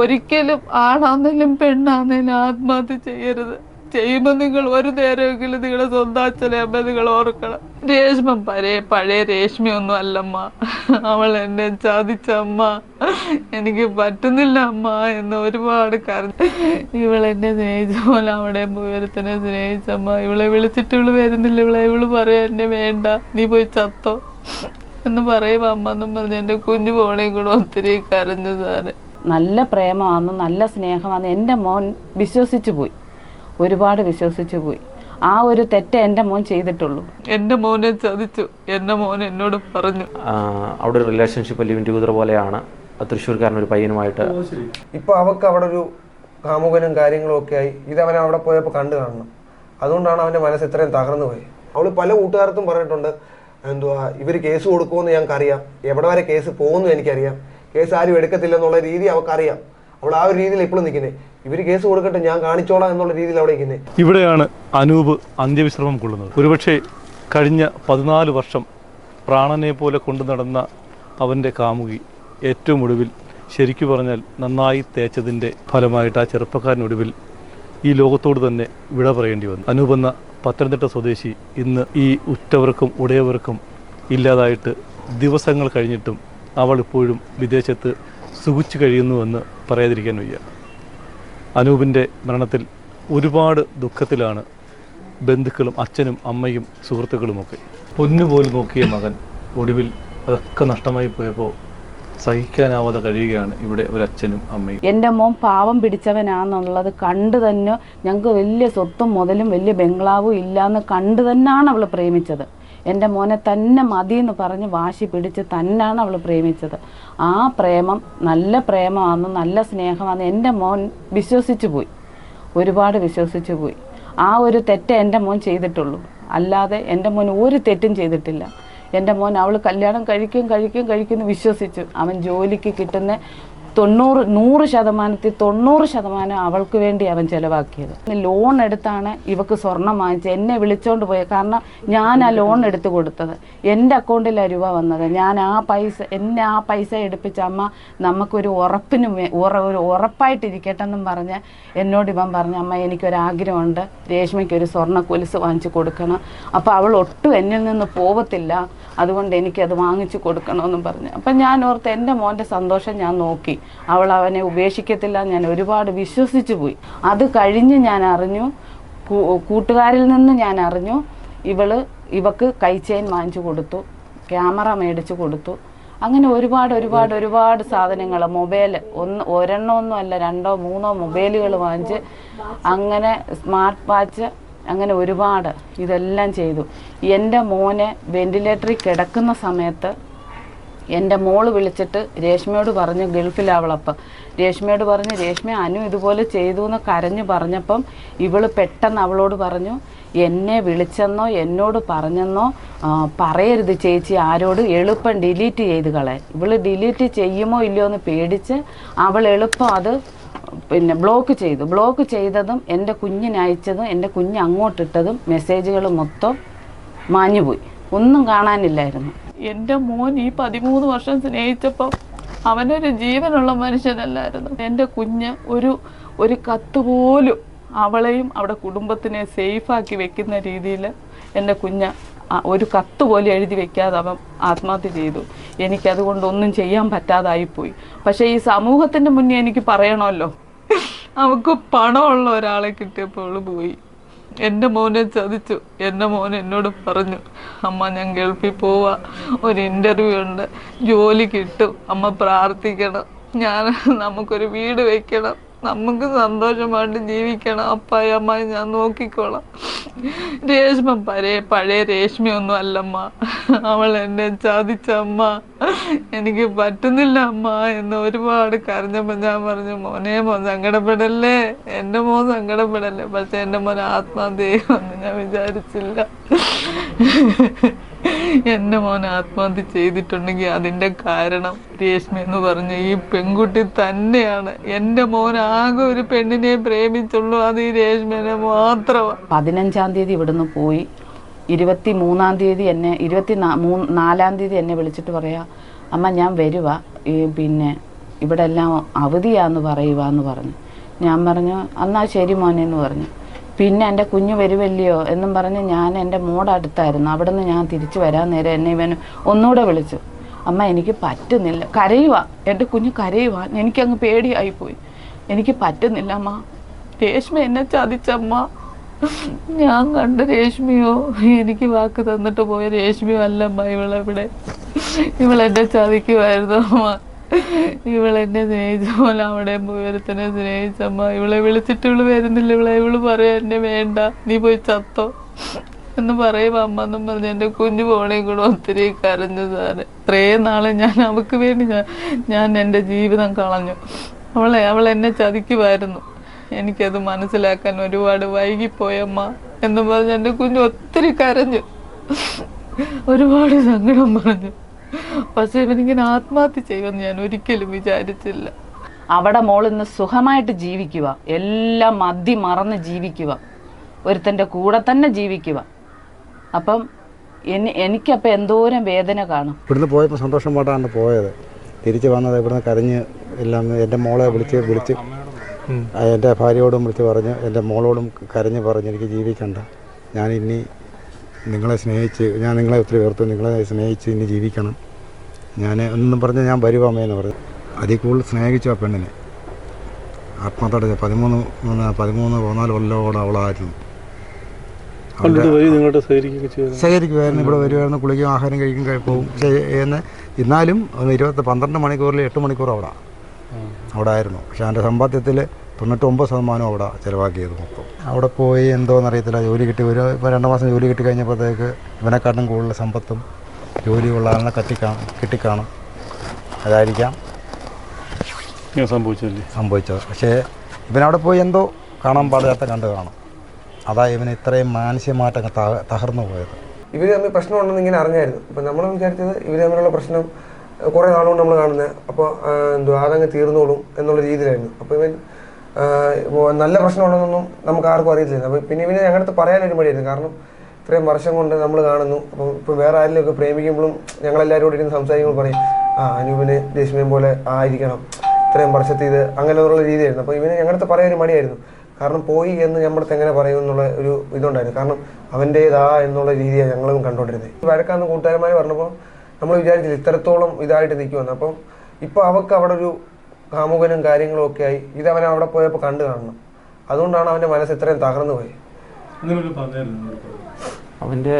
ഒരിക്കലും ആണാന്നേലും പെണ്ണാന്നേലും ആത്മഹത്യ ചെയ്യരുത്. ചെയ്യുമ്പോൾ നിങ്ങൾ ഒരു നേരമെങ്കിലും നിങ്ങളുടെ സ്വന്തം അച്ഛനെ അമ്മ നിങ്ങൾ ഓർക്കണം. രേഷ്മ പഴയ പഴയ രേഷ്മയൊന്നും അല്ലമ്മ. അവൾ എന്നെ ചാദിച്ച അമ്മ എനിക്ക് പറ്റുന്നില്ല അമ്മ എന്ന് ഒരുപാട് കരഞ്ഞു. ഇവൾ എന്നെ സ്നേഹിച്ച പോലെ അവിടെ സ്നേഹിച്ച സ്നേഹിച്ചമ്മ. ഇവളെ വിളിച്ചിട്ട് ഇവൾ വരുന്നില്ല. ഇവളെ ഇവൾ പറയാ എന്നെ വേണ്ട. നീ പോയി ചത്തോ. എന്ന് പറയുമ്പോ അമ്മ എന്നും പറഞ്ഞ് എന്റെ കുഞ്ഞു പോണേ കൂടെ ഒത്തിരി കരഞ്ഞു സാറ്. നല്ല പ്രേമമാണ് നല്ല സ്നേഹമാണെന്ന് എന്റെ മോൻ വിശ്വസിച്ചു പോയി. ഒരുപാട് വിശ്വസിച്ചു പോയി. ആ ഒരു തെറ്റ് എന്റെ മോൻ ചെയ്തിട്ടുള്ളൂ. എന്റെ മോനെ ചതിച്ചു. എന്റെ മോൻ എന്നോട് പറഞ്ഞു. ആ, അവിടെ ഒരു റിലേഷൻഷിപ്പ് ലിവിൻ ടുഗദർ പോലെയാണ്. തൃശ്ശൂർക്കാരൻ ഒരു പയ്യനുമായിട്ട്. ഇപ്പൊ അവക്ക് അവിടെ ഒരു കാമുകനും കാര്യങ്ങളും ഒക്കെ ആയി. ഇത് അവൻ അവിടെ പോയപ്പോൾ കണ്ടു കാണണം. അതുകൊണ്ടാണ് അവന്റെ മനസ്സ് ഇത്രയും തകർന്നു പോയി. അവൾ പല കൂട്ടുകാർക്കും പറഞ്ഞിട്ടുണ്ട് എന്തുവാ ഇവർ കേസ് കൊടുക്കുമെന്ന് ഞങ്ങൾക്കറിയാം. എവിടെ വരെ കേസ് പോകുന്നു എനിക്കറിയാം. കേസ് ആരും എടുക്കത്തില്ല എന്നുള്ള രീതി അവർക്കറിയാം അവൾ ആ ഒരു രീതിയിൽ ഇപ്പോഴും നിൽക്കുന്നത് ഇവർ കേസ് കൊടുക്കട്ടെ ഞാൻ കാണിച്ചോളാം എന്നുള്ള രീതിയിൽ അവിടെ നിൽക്കുന്നത് ഇവിടെയാണ് അനൂപ് അന്ത്യവിശ്രമം കൊള്ളുന്നത്. ഒരുപക്ഷെ കഴിഞ്ഞ പതിനാല് വർഷം പ്രാണനെ പോലെ കൊണ്ടു നടന്ന അവന്റെ കാമുകി ഏറ്റവും ഒടുവിൽ ശരിക്കു പറഞ്ഞാൽ നന്നായി തേച്ചതിന്റെ ഫലമായിട്ട് ആ ചെറുപ്പക്കാരനൊടുവിൽ ഈ ലോകത്തോട് തന്നെ വിട പറയേണ്ടി വന്നു. അനൂപ് എന്ന പത്തനംതിട്ട സ്വദേശി ഇന്ന് ഈ ഉറ്റവർക്കും ഉടയവർക്കും ഇല്ലാതായിട്ട് ദിവസങ്ങൾ കഴിഞ്ഞിട്ടും അവൾ ഇപ്പോഴും വിദേശത്ത് സുഖിച്ചു കഴിയുന്നുവെന്ന് പറയാതിരിക്കാൻ വയ്യ. അനൂപിന്റെ മരണത്തിൽ ഒരുപാട് ദുഃഖത്തിലാണ് ബന്ധുക്കളും അച്ഛനും അമ്മയും സുഹൃത്തുക്കളുമൊക്കെ. പൊന്നുപോലും നോക്കിയ മകൻ ഒടുവിൽ അതൊക്കെ നഷ്ടമായി പോയപ്പോൾ സഹിക്കാനാവാതെ കഴിയുകയാണ് ഇവിടെ ഒരു അച്ഛനും അമ്മയും. എന്റെ മോൻ പാവം പിടിച്ചവനാന്നുള്ളത് കണ്ടു തന്നെ ഞങ്ങൾക്ക് വലിയ സ്വത്തും മുതലും വലിയ ബംഗ്ലാവും ഇല്ലാന്ന് കണ്ടു തന്നെയാണ് അവൾ പ്രേമിച്ചത്. എന്റെ മോനെ തന്നെ മതി എന്ന് പറഞ്ഞ് വാശി പിടിച്ച് തന്നെയാണ് അവൾ പ്രേമിച്ചത്. ആ പ്രേമം നല്ല പ്രേമമാണ് നല്ല സ്നേഹമാണ് എന്റെ മോൻ വിശ്വസിച്ചു പോയി. ഒരുപാട് വിശ്വസിച്ചു പോയി. ആ ഒരു തെറ്റ് എന്റെ മോൻ ചെയ്തിട്ടുള്ളൂ. അല്ലാതെ എന്റെ മോൻ ഒരു തെറ്റും ചെയ്തിട്ടില്ല. എന്റെ മോൻ അവൾ കല്യാണം കഴിക്കും കഴിക്കും കഴിക്കും വിശ്വസിച്ചു. അവൻ ജോലിക്ക് കിട്ടുന്ന തൊണ്ണൂറ് നൂറ് ശതമാനത്തിൽ തൊണ്ണൂറ് ശതമാനം അവൾക്ക് വേണ്ടി അവൻ ചിലവാക്കിയത്. ലോൺ എടുത്താണ് ഇവക്ക് സ്വർണം വാങ്ങിച്ചത്. എന്നെ വിളിച്ചോണ്ട് പോയത് കാരണം ഞാൻ ആ ലോൺ എടുത്ത് കൊടുത്തത്. എന്റെ അക്കൗണ്ടിലാണ് രൂപ വന്നത്. ഞാൻ ആ പൈസ എന്നെ ആ പൈസ എടുപ്പിച്ച അമ്മ നമുക്കൊരു ഉറപ്പിന് ഉറ ഒരു ഉറപ്പായിട്ടിരിക്കട്ടെ എന്നും പറഞ്ഞ് എന്നോട് ഇവൻ പറഞ്ഞു അമ്മ എനിക്കൊരാഗ്രഹമുണ്ട്. രേഷ്മയ്ക്ക് ഒരു സ്വർണ കൊലുസ് വാങ്ങിച്ചു കൊടുക്കണം. അപ്പോൾ അവൾ ഒട്ടും എന്നിൽ നിന്ന് പോവത്തില്ല. അതുകൊണ്ട് എനിക്കത് വാങ്ങിച്ചു കൊടുക്കണമെന്നും പറഞ്ഞു. അപ്പം ഞാൻ ഓർത്ത് എന്റെ മോന്റെ സന്തോഷം ഞാൻ നോക്കി. അവൾ അവനെ ഉപേക്ഷിക്കത്തില്ല. ഞാൻ ഒരുപാട് വിശ്വസിച്ചു പോയി. അത് കഴിഞ്ഞ് ഞാൻ അറിഞ്ഞു. കൂട്ടുകാരിൽ നിന്ന് ഞാൻ അറിഞ്ഞു. ഇവൾ ഇവക്ക് കൈച്ചെയിൻ വാങ്ങിച്ചു കൊടുത്തു. ക്യാമറ മേടിച്ചു കൊടുത്തു. അങ്ങനെ ഒരുപാട് ഒരുപാട് ഒരുപാട് സാധനങ്ങൾ മൊബൈൽ ഒന്ന് ഒരെണ്ണമൊന്നും അല്ല രണ്ടോ മൂന്നോ മൊബൈലുകൾ വാങ്ങിച്ച് അങ്ങനെ സ്മാർട്ട് വാച്ച് അങ്ങനെ ഒരുപാട് ഇതെല്ലാം ചെയ്തു. എന്റെ മോനെ വെന്റിലേറ്ററിൽ കിടക്കുന്ന സമയത്ത് എന്റെ മോൾ വിളിച്ചിട്ട് രേഷ്മയോട് പറഞ്ഞു ഗൾഫിലാവളപ്പം. രേഷ്മയോട് പറഞ്ഞു രേഷ്മ അനു ഇതുപോലെ ചെയ്തു എന്ന് കരഞ്ഞു പറഞ്ഞപ്പം ഇവൾ പെട്ടെന്ന് അവളോട് പറഞ്ഞു എന്നെ വിളിച്ചെന്നോ എന്നോട് പറഞ്ഞെന്നോ പറയരുത് ചേച്ചി ആരോട് എളുപ്പം ഡിലീറ്റ് ചെയ്ത് കളയാൻ. ഇവൾ ഡിലീറ്റ് ചെയ്യുമോ ഇല്ലയോ എന്ന് പേടിച്ച് അവൾ എളുപ്പം അത് പിന്നെ ബ്ലോക്ക് ചെയ്തു. ബ്ലോക്ക് ചെയ്തതും എന്റെ കുഞ്ഞിന് അയച്ചതും എന്റെ കുഞ്ഞ് അങ്ങോട്ടിട്ടതും മെസ്സേജുകൾ മൊത്തം മാഞ്ഞുപോയി. ഒന്നും കാണാനില്ലായിരുന്നു. എന്റെ മോൻ ഈ പതിമൂന്ന് വർഷം സ്നേഹിച്ചപ്പം അവനൊരു ജീവനുള്ള മനുഷ്യനല്ലായിരുന്നു. എന്റെ കുഞ്ഞ് ഒരു ഒരു കത്ത് പോലും അവളെയും അവിടെ കുടുംബത്തിനെ സേഫാക്കി വെക്കുന്ന രീതിയിൽ എന്റെ കുഞ്ഞ് ഒരു കത്ത് പോലും എഴുതി വെക്കാതെ അവൻ ആത്മഹത്യ ചെയ്തു. എനിക്കതുകൊണ്ടൊന്നും ചെയ്യാൻ പറ്റാതായിപ്പോയി. പക്ഷേ ഈ സമൂഹത്തിന്റെ മുന്നേ എനിക്ക് പറയണമല്ലോ. അവൾക്ക് പണമുള്ള ഒരാളെ കിട്ടിയപ്പോൾ പോയി. എന്റെ മോനെ ചതിച്ചു. എന്റെ മോൻ എന്നോട് പറഞ്ഞു അമ്മ ഞാൻ ഗൾഫിൽ പോവാ. ഒരു ഇന്റർവ്യൂ ഉണ്ട്. ജോലി കിട്ടും. അമ്മ പ്രാർത്ഥിക്കണം. ഞാൻ നമുക്കൊരു വീട് വെക്കണം. നമുക്ക് സന്തോഷമായിട്ട് ജീവിക്കണം. അപ്പായി അമ്മായി ഞാൻ നോക്കിക്കോളാം. രേഷ്മ പഴയ പഴയ രേഷ്മയൊന്നും അല്ലമ്മ അവൾ എന്നെ ചാദിച്ച അമ്മ എനിക്ക് പറ്റുന്നില്ല അമ്മ എന്ന് ഒരുപാട് കരഞ്ഞപ്പോൾ ഞാൻ പറഞ്ഞു മോനെ മോൻ സങ്കടപ്പെടല്ലേ? എന്റെ മോൻ സങ്കടപ്പെടല്ലേ? പക്ഷെ എന്റെ മോൻ ആത്മഹത്യ ഞാൻ വിചാരിച്ചില്ല. എന്റെ മോൻ ആത്മഹത്യ ചെയ്തിട്ടുണ്ടെങ്കിൽ അതിന്റെ കാരണം രേഷ്മ എന്ന് പറഞ്ഞ ഈ പെൺകുട്ടി തന്നെയാണ്. എന്റെ മോൻ ആകെ ഒരു പെണ്ണിനെ പ്രേമിച്ചുള്ളൂ. അത് ഈ രേഷ്മനെ മാത്രമാണ് പതിനഞ്ചാം തീയതി ഇവിടുന്ന് പോയി. ഇരുപത്തി മൂന്നാം തീയതി എന്നെ ഇരുപത്തി നാലാം തീയതി എന്നെ വിളിച്ചിട്ട് പറയാ അമ്മ ഞാൻ വരുക ഈ പിന്നെ ഇവിടെ എല്ലാം അവധിയാന്ന് പറയുവാന്ന് പറഞ്ഞു. ഞാൻ പറഞ്ഞു എന്നാ ശരി മോനെ എന്ന് പറഞ്ഞു. പിന്നെ എന്റെ കുഞ്ഞു വരുവല്ലയോ എന്നും പറഞ്ഞ് ഞാൻ എന്റെ മോടടുത്തായിരുന്നു അവിടെ നിന്ന് ഞാൻ തിരിച്ചു വരാൻ നേരം എന്നെ ഇവൻ ഒന്നുകൂടെ വിളിച്ചു. അമ്മ എനിക്ക് പറ്റുന്നില്ല. കരയുക എന്റെ കുഞ്ഞ് കരയുക എനിക്കങ്ങ് പേടിയായിപ്പോയി എനിക്ക് പറ്റുന്നില്ല അമ്മ. രേഷ്മ എന്നെ ചതിച്ചമ്മ. ഞാൻ കണ്ട രേഷ്മിയോ എനിക്ക് വാക്ക് തന്നിട്ട് പോയ രേഷ്മിയോ അല്ലമ്മ ഇവളെവിടെ? ഇവളെന്നെ ചതിക്കുമായിരുന്നു അമ്മ. ഇവളെന്നെ സ്നേഹിച്ച പോലെ അവിടെ പോയി ഒരുത്തനെ സ്നേഹിച്ചമ്മ ഇവളെ വിളിച്ചിട്ട് ഇവൾ വരുന്നില്ല. ഇവളെ ഇവൾ പറയാ എന്നെ വേണ്ട. നീ പോയി ചത്തോ. എന്ന് പറയുമ്പോ അമ്മ എന്നും പറഞ്ഞ് എന്റെ കുഞ്ഞു പോണേ കൂടെ ഒത്തിരി കരഞ്ഞു സാറ്. ഇത്രയും നാളെ ഞാൻ അവക്ക് വേണ്ടി ഞാൻ ഞാൻ എന്റെ ജീവിതം കളഞ്ഞു. അവളെ അവൾ എന്നെ ചതിക്കുമായിരുന്നു. എനിക്കത് മനസ്സിലാക്കാൻ ഒരുപാട് വൈകിപ്പോയമ്മ എന്ന് പറഞ്ഞ് എന്റെ കുഞ്ഞു ഒത്തിരി കരഞ്ഞു. ഒരുപാട് സങ്കടം പറഞ്ഞു. പക്ഷെ ഇവനിങ്ങനെ ആത്മഹത്യ ചെയ്യുമെന്ന് ഞാൻ ഒരിക്കലും വിചാരിച്ചില്ല. അവിടെ മോൾ ഇന്ന് സുഖമായിട്ട് ജീവിക്കുക. എല്ലാം മതി മറന്ന് ജീവിക്കുക. ഒരുത്തന്റെ കൂടെ തന്നെ ജീവിക്കുക. അപ്പം എനി എനിക്കപ്പോൾ എന്തോരം വേദന കാണും. ഇവിടുന്ന് പോയപ്പോൾ സന്തോഷം പാട്ടാണ് പോയത്. തിരിച്ച് വന്നത് ഇവിടുന്ന് കരഞ്ഞ് എല്ലാം എന്റെ മോളെ വിളിച്ച് വിളിച്ച് എന്റെ ഭാര്യയോടും വിളിച്ച് പറഞ്ഞ് എന്റെ മോളോടും കരഞ്ഞ് പറഞ്ഞ് എനിക്ക് ജീവിക്കണ്ട. ഞാൻ ഇനി നിങ്ങളെ സ്നേഹിച്ച് ഞാൻ നിങ്ങളെ ഒത്തിരി ഓർത്തു നിങ്ങളെ സ്നേഹിച്ച് ഇനി ജീവിക്കണം. ഞാൻ എന്നും പറഞ്ഞ് ഞാൻ വരുവാമേന്ന് പറഞ്ഞു. അതിൽ കൂടുതൽ സ്നേഹിച്ചു ആ പെണ്ണിനെ. ആത്മഹത്യ പതിമൂന്ന് മൂന്ന് പതിമൂന്ന് പതിനാല് കൊല്ലോടെ അവളായിരുന്നു. സഹകരിക്കുമായിരുന്നു ശേഖരിക്കുമായിരുന്നു ഇവിടെ വരുമായിരുന്നു കുളിക്കും ആഹാരം കഴിക്കും കഴി- പോകും എന്ന് എന്നാലും ഇരുപത്തി പന്ത്രണ്ട് മണിക്കൂറിൽ എട്ട് മണിക്കൂർ അവിടെ അവിടെ ആയിരുന്നു പക്ഷേ എന്റെ സമ്പാദ്യത്തിൽ തൊണ്ണൂറ്റൊമ്പത് ശതമാനം അവിടെ ചിലവാക്കിയത് മൊത്തം. അവിടെ പോയി എന്തോന്നറിയത്തില്ല ജോലി കിട്ടി. ഒരു ഇപ്പോൾ രണ്ട് മാസം ജോലി കിട്ടി കഴിഞ്ഞപ്പോഴത്തേക്ക് ഇവനെക്കാട്ടും കൂടുതൽ സമ്പത്തും ജോലിയുള്ള ആളിനെ കത്തിക്കാണും കിട്ടിക്കാണും. അതായിരിക്കാം സംഭവിച്ചല്ലേ സംഭവിച്ചത്. പക്ഷേ ഇവനവിടെ പോയി എന്തോ കാണാൻ പാടില്ലാത്ത കണ്ട് കാണും. അതാ ഇവന് ഇത്രയും മാനസികമായിട്ടങ്ങ് തക- തകർന്നു പോയത്. ഇവർ തമ്മിൽ പ്രശ്നമുണ്ടെന്ന് ഇങ്ങനെ അറിഞ്ഞായിരുന്നു. അപ്പം നമ്മൾ വിചാരിച്ചത് ഇവർ തമ്മിലുള്ള പ്രശ്നം കുറേ നാളുകൊണ്ട് നമ്മൾ കാണുന്നത്. അപ്പോൾ എന്തുവാ അതങ്ങ് തീർന്നോളും എന്നുള്ള രീതിയിലായിരുന്നു. അപ്പോൾ ഇവൻ നല്ല പ്രശ്നമുണ്ടെന്നൊന്നും നമുക്ക് ആർക്കും അറിയത്തില്ല. അപ്പോൾ പിന്നെ പിന്നെ ഞങ്ങളുടെ അടുത്ത് ഒരു മടിയായിരുന്നു. കാരണം ഇത്രയും വർഷം കൊണ്ട് നമ്മൾ കാണുന്നു. അപ്പം ഇപ്പോൾ വേറെ ആരെങ്കിലും ഒക്കെ പ്രേമിക്കുമ്പോഴും ഞങ്ങളെല്ലാവരും കൂടി ഇരുന്ന് സംസാരിക്കുമ്പോൾ പറയും ആ അനൂപിന് രശ്മിയും പോലെ ആയിരിക്കണം. ഇത്രയും വർഷത്തെ ഇത് അങ്ങനെയുള്ള രീതിയായിരുന്നു. അപ്പോൾ ഇവന് ഞങ്ങളുടെ അടുത്ത് ഒരു മടിയായിരുന്നു. കാരണം പോയി എന്ന് ഞമ്മടത്ത് എങ്ങനെ പറയും എന്നുള്ള ഒരു ഇതുണ്ടായിരുന്നു. കാരണം അവന്റേതാ എന്നുള്ള രീതിയാണ് ഞങ്ങളും കണ്ടുകൊണ്ടിരുന്നത് വഴക്കാന്ന് കൂട്ടുകാരന്മാർ പറഞ്ഞപ്പോൾ നമ്മൾ വിചാരിച്ചില്ല ഇത്രത്തോളം ഇതായിട്ട് നിൽക്കുമെന്ന് അപ്പം ഇപ്പോൾ അവൾക്ക് അവിടെ ഒരു കാമുകനും കാര്യങ്ങളും ഒക്കെ ആയി ഇത് അവൻ അവിടെ പോയപ്പോൾ കണ്ടു കാണണം. അതുകൊണ്ടാണ് അവന്റെ മനസ്സ് ഇത്രയും തകർന്നു പോയത് അവന്റെ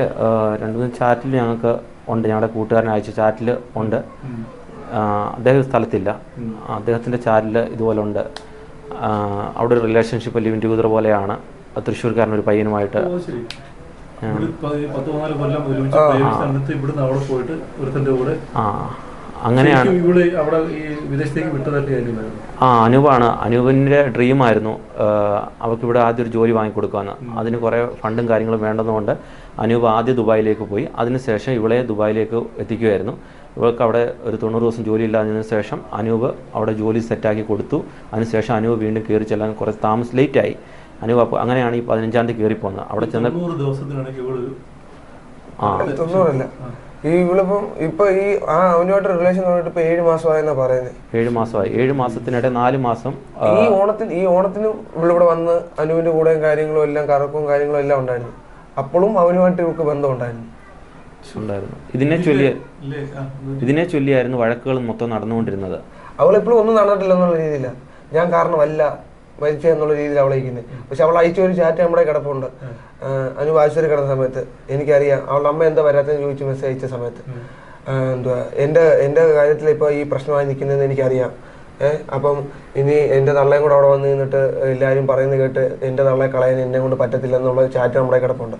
രണ്ടു മൂന്ന് ചാറ്റിൽ ഞങ്ങൾക്ക് ഉണ്ട്. ഞങ്ങളുടെ കൂട്ടുകാരൻ അയച്ച ചാറ്റിൽ ഉണ്ട്. അദ്ദേഹം സ്ഥലത്തില്ല. അദ്ദേഹത്തിന്റെ ചാറ്റിൽ ഇതുപോലെ ഉണ്ട്. അവിടെ ഒരു റിലേഷൻഷിപ്പ് ലിവിൻ ടുഗദർ പോലെയാണ്. തൃശ്ശൂർക്കാരൻ ഒരു പയ്യനുമായിട്ട്. പത്ത് പതിനാല് കൊല്ലം ഒരുമിച്ച് അവിടെ പോയിട്ട് കൂടെ ആ. അങ്ങനെയാണ്. ആ അനൂപാണ്. അനൂപിന്റെ ഡ്രീമായിരുന്നു അവൾക്ക് ഇവിടെ ആദ്യം ഒരു ജോലി വാങ്ങിക്കൊടുക്കാമെന്ന് അതിന് കുറേ ഫണ്ടും കാര്യങ്ങളും വേണ്ടതുകൊണ്ട് അനൂപ് ആദ്യം ദുബായിലേക്ക് പോയി. അതിനുശേഷം ഇവളെ ദുബായിലേക്ക് എത്തിക്കുമായിരുന്നു ഇവൾക്ക് അവിടെ ഒരു തൊണ്ണൂറ് ദിവസം ജോലി ഇല്ലാതിന് ശേഷം അനൂപ് അവിടെ ജോലി സെറ്റാക്കി കൊടുത്തു. അതിനുശേഷം അനൂപ് വീണ്ടും കയറി ചെല്ലാൻ കുറച്ച് താമസം ആയി അനൂപ് അപ്പോൾ അങ്ങനെയാണ് ഈ പതിനഞ്ചാം തീയതി കയറി പോകുന്നത് അവിടെ ചെന്ന് ആ. ഈ ഇവളിപ്പം ഇപ്പൊ ഈ ആ അവനുമായിട്ട് റിലേഷൻ തുടങ്ങിയിട്ട് ഇപ്പൊ ഏഴ് മാസമായെന്നാ പറയുന്നത് ഏഴ് മാസമായി. ഏഴ് മാസത്തിനിടെ നാല് മാസം ഈ ഓണത്തിന് ഈ ഓണത്തിന് ഇവളിവിടെ വന്ന് അനുവിന്റെ കൂടെയും കാര്യങ്ങളും എല്ലാം കറക്കവും കാര്യങ്ങളും എല്ലാം ഉണ്ടായിരുന്നു. അപ്പോഴും അവനുമായിട്ട് ഇവർക്ക് ബന്ധം ഉണ്ടായിരുന്നു. ഉണ്ടായിരുന്നു ഇതിനെ ചൊല്ലി ഇതിനെ ചൊല്ലിയായിരുന്നു വഴക്കുകൾ മൊത്തം നടന്നുകൊണ്ടിരുന്നത്. അവളിപ്പോഴും ഒന്നും നടന്നിട്ടില്ല എന്നുള്ള രീതിയില. ഞാൻ കാരണമല്ല. മരിച്ച എന്നുള്ള രീതിയിൽ അവൾ ഇരിക്കുന്നത്. പക്ഷെ അവൾ അയച്ച ഒരു ചാറ്റ് നമ്മുടെ കിടപ്പുണ്ട്. അനുവാശ്വരി കിടന്ന സമയത്ത് എനിക്കറിയാം. അവളുടെ അമ്മ എന്താ വരാത്തെന്ന് ചോദിച്ച് മെസ്സേജ് അയച്ച സമയത്ത്. എന്തുവാ എന്റെ എന്റെ കാര്യത്തിൽ ഇപ്പോൾ ഈ പ്രശ്നമായി നിൽക്കുന്നതെന്ന് എനിക്കറിയാം. ഏഹ് അപ്പം ഇനി എന്റെ തള്ളയും കൂടെ അവിടെ വന്ന് നിന്നിട്ട് എല്ലാവരും പറയുന്നത് കേട്ട് എന്റെ തള്ളയെ കളയാൻ എന്നെ കൊണ്ട് പറ്റത്തില്ല എന്നുള്ള ചാറ്റ് നമ്മുടെ കിടപ്പുണ്ട്.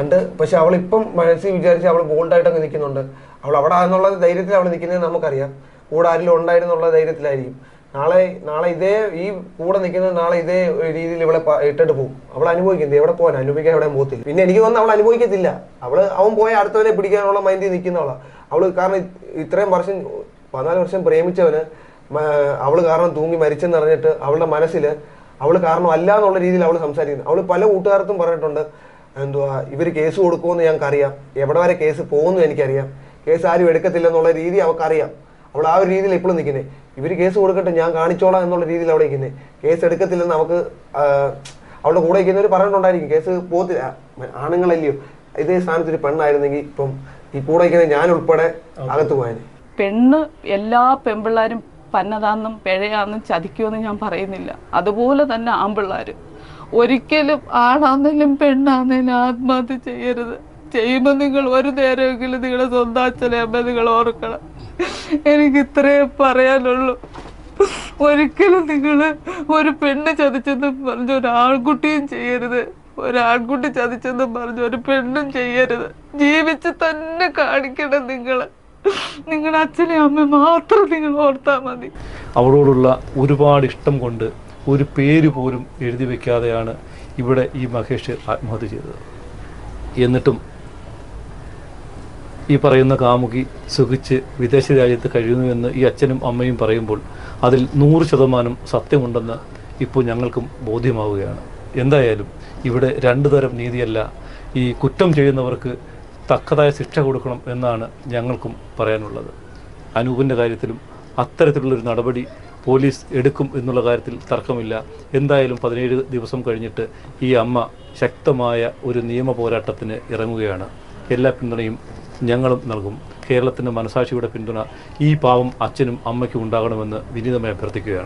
ഉണ്ട്. പക്ഷെ അവൾ ഇപ്പം മനസ്സിൽ വിചാരിച്ച് അവൾ ബോൾഡായിട്ടൊക്കെ നിൽക്കുന്നുണ്ട്. അവൾ അവിടെ എന്നുള്ള ധൈര്യത്തിൽ അവൾ നിൽക്കുന്നത് നമുക്കറിയാം. കൂടെ ആരിലും ഉണ്ടായിരുന്നുള്ള ധൈര്യത്തിലായിരിക്കും. നാളെ നാളെ ഇതേ ഈ കൂടെ നിൽക്കുന്നത് നാളെ ഇതേ രീതിയിൽ ഇവിടെ ഇട്ടിട്ട് പോകും അവൾ അനുഭവിക്കുന്നത് എവിടെ പോകാൻ അനുഭവിക്കാൻ എവിടെ പോകത്തില്ല. പിന്നെ എനിക്ക് തോന്നുന്നു അവൾ അനുഭവിക്കത്തില്ല. അവൾ അവൻ പോയ അടുത്തവനെ പിടിക്കാനുള്ള മൈൻഡിൽ നിൽക്കുന്നവളാ. അവൾ കാരണം ഇത്രയും വർഷം പതിനാല് വർഷം പ്രേമിച്ചവന് അവൾ കാരണം തൂങ്ങി മരിച്ചെന്ന് അറിഞ്ഞിട്ട് അവളുടെ മനസ്സിൽ അവൾ കാരണം അല്ല എന്നുള്ള രീതിയിൽ അവൾ സംസാരിക്കുന്നു. അവൾ പല കൂട്ടുകാർക്കും പറഞ്ഞിട്ടുണ്ട് എന്തുവാ ഇവർ കേസ് കൊടുക്കുമെന്ന് ഞങ്ങൾക്കറിയാം. എവിടെ വരെ കേസ് പോകുമെന്ന് എനിക്കറിയാം. കേസ് ആരും എടുക്കത്തില്ല എന്നുള്ള രീതി അവൾക്കറിയാം. അവൾ ആ ഒരു രീതിയിൽ ഇപ്പോഴും നിൽക്കുന്നത് ഇവർ കേസ് കൊടുക്കട്ടെ ഞാൻ കാണിച്ചോളാം എന്നുള്ള രീതിയിൽ അവിടെ ഇരിക്കുന്നത് കേസ് എടുക്കത്തില്ലെന്ന് നമുക്ക് അവിടെ അവളുടെ കൂടെ ഇരിക്കുന്നവർ പറഞ്ഞിട്ടുണ്ടായിരിക്കും കേസ് പോകത്തില്ല. ആണുങ്ങളല്ലയോ. ഇതേ സ്ഥാനത്ത് ഒരു പെണ്ണായിരുന്നെങ്കിൽ ഇപ്പം ഈ കൂടെ ഇരിക്കുന്ന ഞാൻ ഉൾപ്പെടെ അകത്ത് പോയാൽ പെണ്ണ് എല്ലാ പെൺപിള്ളാരും പന്നതാന്നും പിഴയാന്നും ചതിക്കുമെന്ന് ഞാൻ പറയുന്നില്ല. അതുപോലെ തന്നെ ആൺപിള്ളാർ ഒരിക്കലും ആണാന്നേലും പെണ്ണാന്നേലും ആത്മഹത്യ ചെയ്യരുത്. ചെയ്യുമ്പോൾ നിങ്ങൾ ഒരു നേരമെങ്കിലും നിങ്ങളെ സ്വന്തം അച്ഛനെ അമ്മ നിങ്ങൾ ഓർക്കണം. എനിക്ക് ഇത്രേ പറയാനുള്ളൂ. ഒരിക്കലും നിങ്ങൾ ഒരു പെണ്ണ് ചതിച്ചെന്ന് പറഞ്ഞ ഒരു ആൺകുട്ടിയും ചെയ്യരുത്. ഒരാൺകുട്ടി ചതിച്ചെന്ന് പറഞ്ഞ ഒരു പെണ്ണും ചെയ്യരുത്. ജീവിച്ച് തന്നെ കാണിക്കണം നിങ്ങൾ. നിങ്ങളുടെ അച്ഛനെ അമ്മ മാത്രം നിങ്ങൾ ഓർത്താൽ മതി. അവളോടുള്ള ഒരുപാട് ഇഷ്ടം കൊണ്ട് ഒരു പേര് പോലും എഴുതി വെക്കാതെയാണ് ഇവിടെ ഈ മഹേഷ് ആത്മഹത്യ ചെയ്തത്. എന്നിട്ടും ഈ പറയുന്ന കാമുകി സുഖിച്ച് വിദേശ രാജ്യത്ത് കഴിയുന്നുവെന്ന് ഈ അച്ഛനും അമ്മയും പറയുമ്പോൾ അതിൽ നൂറ് ശതമാനം സത്യമുണ്ടെന്ന് ഇപ്പോൾ ഞങ്ങൾക്കും ബോധ്യമാവുകയാണ്. എന്തായാലും ഇവിടെ രണ്ടു തരം നീതിയല്ല. ഈ കുറ്റം ചെയ്യുന്നവർക്ക് തക്കതായ ശിക്ഷ കൊടുക്കണം എന്നാണ് ഞങ്ങൾക്കും പറയാനുള്ളത്. അനൂപിന്റെ കാര്യത്തിലും അത്തരത്തിലുള്ളൊരു നടപടി പോലീസ് എടുക്കും എന്നുള്ള കാര്യത്തിൽ തർക്കമില്ല. എന്തായാലും പതിനേഴ് ദിവസം കഴിഞ്ഞിട്ട് ഈ അമ്മ ശക്തമായ ഒരു നിയമ പോരാട്ടത്തിന് ഇറങ്ങുകയാണ്. എല്ലാ പിന്തുണയും ഞങ്ങളും നൽകും. കേരളത്തിന്റെ മനസാക്ഷിയുടെ പിന്തുണ ഈ പാവം അച്ഛനും അമ്മയ്ക്കും ഉണ്ടാകണമെന്ന് വിനീതമായി അഭ്യർത്ഥിക്കുകയാണ്.